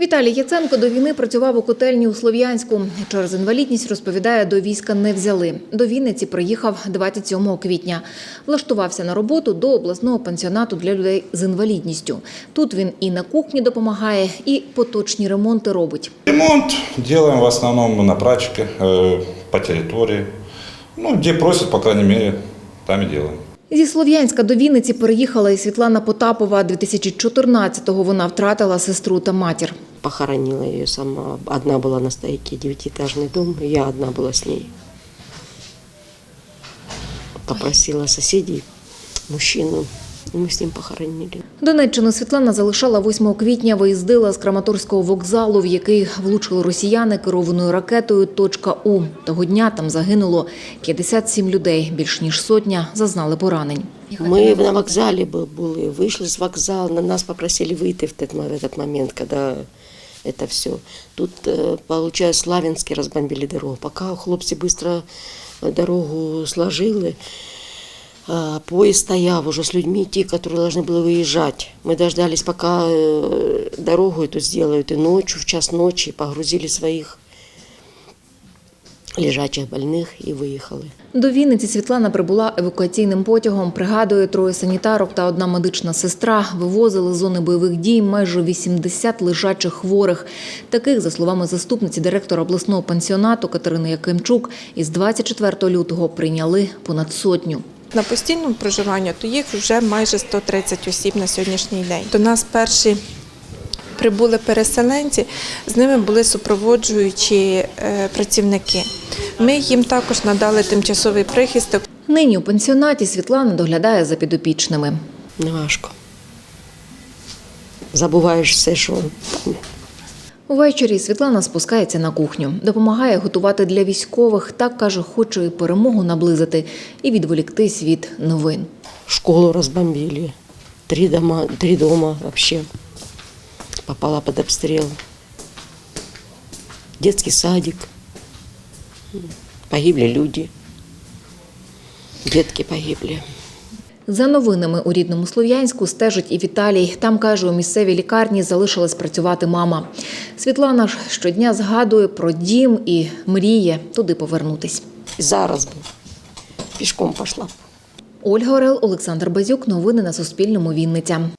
Віталій Яценко до війни працював у котельні у Слов'янську. Через інвалідність розповідає, до війська не взяли. До Вінниці приїхав 27 квітня. Влаштувався на роботу до обласного пансіонату для людей з інвалідністю. Тут він і на кухні допомагає, і поточні ремонти робить. Ремонт делаем в основном на прачке, э, по территории. Ну, где просят, по крайней мере, там и делаем. Зі Слов'янська до Вінниці переїхала і Світлана Потапова. 2014-го вона втратила сестру та матір Похоронила ее сама. Одна была на стойке, девятиэтажный дом, и я одна была с ней. Попросила соседей, мужчину, и мы с ним похоронили. Донеччину Світлана залишала 8 квітня, виїздила з Краматорського вокзалу, в який влучили росіяни керованою ракетою «Точка У». Того дня там загинуло 57 людей, більш ніж сотня зазнали поранень. Мы на вокзале бу- были, вышли с вокзала, на нас попросили выйти в этот, мо- в этот момент, когда это все. Тут, э, получается, Славянский разбомбили дорогу. Пока хлопцы быстро э, дорогу сложили, а, поезд стоял уже с людьми, те, которые должны были выезжать. Мы дождались, пока э, дорогу эту сделают, и ночью, в час ночи погрузили своих лежачих больных и выехали. До Вінниці Світлана прибула евакуаційним потягом. Пригадує, троє санітарок та одна медична сестра вивозили з зони бойових дій майже 80 лежачих хворих. Таких, за словами заступниці директора обласного пансіонату Катерини Якимчук, із 24 лютого прийняли понад сотню. На постійному проживанні то їх вже майже 130 осіб на сьогоднішній день. До нас перші прибули переселенці, з ними були супроводжуючі е, працівники. Ми їм також надали тимчасовий прихисток. Нині у пансіонаті Світлана доглядає за підопічними. Неважко. Забуваєш все, що Увечері Світлана спускається на кухню, допомагає готувати для військових. Так каже, хоче і перемогу наблизити і відволіктись від новин. школу разбомбили. Три дома, три дома вообще попала под обстрел. Детский садик. Погибли люди. Детки погибли. За новинами у рідному Слов'янську стежить і Віталій. Там каже, у місцевій лікарні залишилась працювати мама. Світлана ж щодня згадує про дім і мріє туди повернутись. Зараз би пішком пошла. Ольга Орел, Олександр Базюк. Новини на Суспільному. Вінниця.